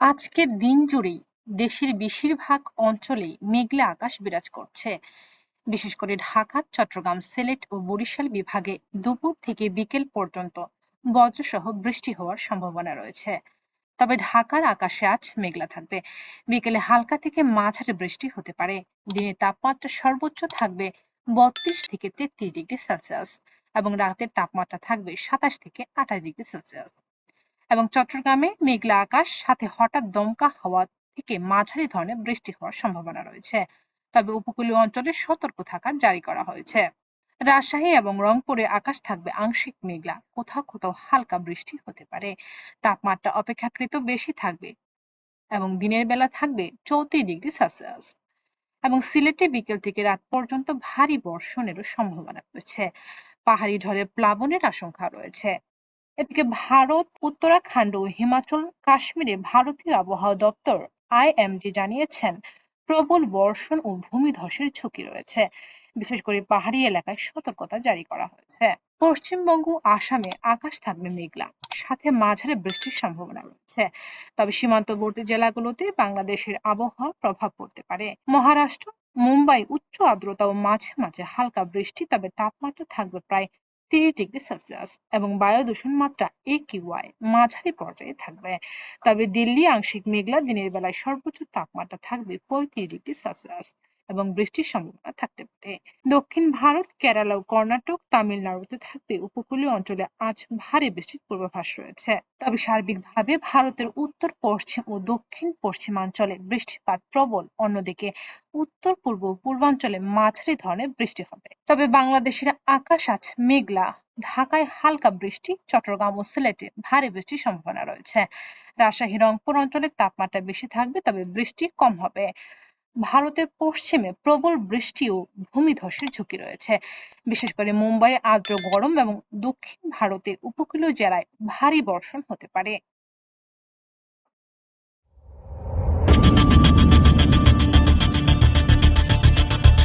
আজকের দিন জুড়েই দেশের বেশিরভাগ অঞ্চলেই মেঘলা আকাশ বিরাজ করছে। বিশেষ করে ঢাকা, চট্টগ্রাম, সিলেট ও বরিশাল বিভাগে দুপুর থেকে বিকেল পর্যন্ত বজ্রসহ বৃষ্টি হওয়ার সম্ভাবনা রয়েছে। তবে ঢাকার আকাশে আজ মেঘলা থাকবে। বিকেলে হালকা থেকে মাঝারি বৃষ্টি হতে পারে। দিনের তাপমাত্রা সর্বোচ্চ থাকবে বত্রিশ থেকে তেত্রিশ ডিগ্রি সেলসিয়াস এবং রাতের তাপমাত্রা থাকবে সাতাশ থেকে আঠাশ ডিগ্রি সেলসিয়াস। এবং চট্টগ্রামে মেঘলা আকাশ, সাথে হঠাৎ দমকা হাওয়া থেকে মাঝারি ধরনের বৃষ্টি হওয়ার সম্ভাবনা রয়েছে। তবে উপকূলীয় অঞ্চলে সতর্ক থাকার জারি করা হয়েছে। রাজশাহী এবং রংপুরে আকাশ থাকবে আংশিক মেঘলা, কোথাও কোথাও হালকা বৃষ্টি হতে পারে। তাপমাত্রা অপেক্ষাকৃত বেশি থাকবে এবং দিনের বেলা থাকবে চৌত্রিশ ডিগ্রি সেলসিয়াস। এবং সিলেটে বিকেল থেকে রাত পর্যন্ত ভারী বর্ষণেরও সম্ভাবনা রয়েছে। পাহাড়ি ঢলে প্লাবনের আশঙ্কা রয়েছে। এদিকে ভারত, উত্তরাখণ্ড ও হিমাচল, কাশ্মীরে ভারতীয় আবহাওয়া দপ্তর আইএমডি জানিয়েছেন প্রবল বর্ষণ ও ভূমিধসের ঝুঁকি রয়েছে। বিশেষ করে পাহাড়ি এলাকায় সতর্কতা জারি করা হয়েছে। পশ্চিমবঙ্গ, আসামে আকাশ থাকবে মেঘলা, সাথে মাঝারি বৃষ্টির সম্ভাবনা রয়েছে। তবে সীমান্তবর্তী জেলাগুলোতে বাংলাদেশের আবহাওয়া প্রভাব পড়তে পারে। মহারাষ্ট্র, মুম্বাই উচ্চ আর্দ্রতা ও মাঝে মাঝে হালকা বৃষ্টি, তবে তাপমাত্রা থাকবে প্রায় তিরিশ ডিগ্রি সেলসিয়াস এবং বায়ু দূষণ মাত্রা একিউআই মাঝারি পর্যায়ে থাকবে। তবে দিল্লি আংশিক মেঘলা, দিনের বেলায় সর্বোচ্চ তাপমাত্রা থাকবে পঁয়ত্রিশ ডিগ্রি সেলসিয়াস এবং বৃষ্টির সম্ভাবনা থাকতে দক্ষিণ ভারত, কেরালা ও কর্ণাটক, তামিলনাড়ুতে থাকবে উপকূলীয় অঞ্চলে আজ ভারী বৃষ্টির পূর্বাভাস রয়েছে। তবে সার্বিকভাবে ভারতের উত্তর, পশ্চিম ও দক্ষিণ পশ্চিমাঞ্চলে বৃষ্টিপাত প্রবল। অন্যদিকে উত্তর, পূর্ব ও পূর্বাঞ্চলে মাঝারি ধরনের বৃষ্টি হবে। তবে বাংলাদেশের আকাশ আজ মেঘলা। ঢাকায় হালকা বৃষ্টি, চট্টগ্রাম ও সিলেটে ভারী বৃষ্টির সম্ভাবনা রয়েছে। রাজশাহী, রংপুর অঞ্চলে তাপমাত্রা বেশি থাকবে, তবে বৃষ্টি কম হবে। ভারতের পশ্চিমে প্রবল বৃষ্টি ও ভূমিধসের ঝুঁকি রয়েছে। বিশেষ করে মুম্বাইয়ে আর্দ্র গরম এবং দক্ষিণ ভারতের উপকূলীয় জেলায় ভারী বর্ষণ হতে পারে।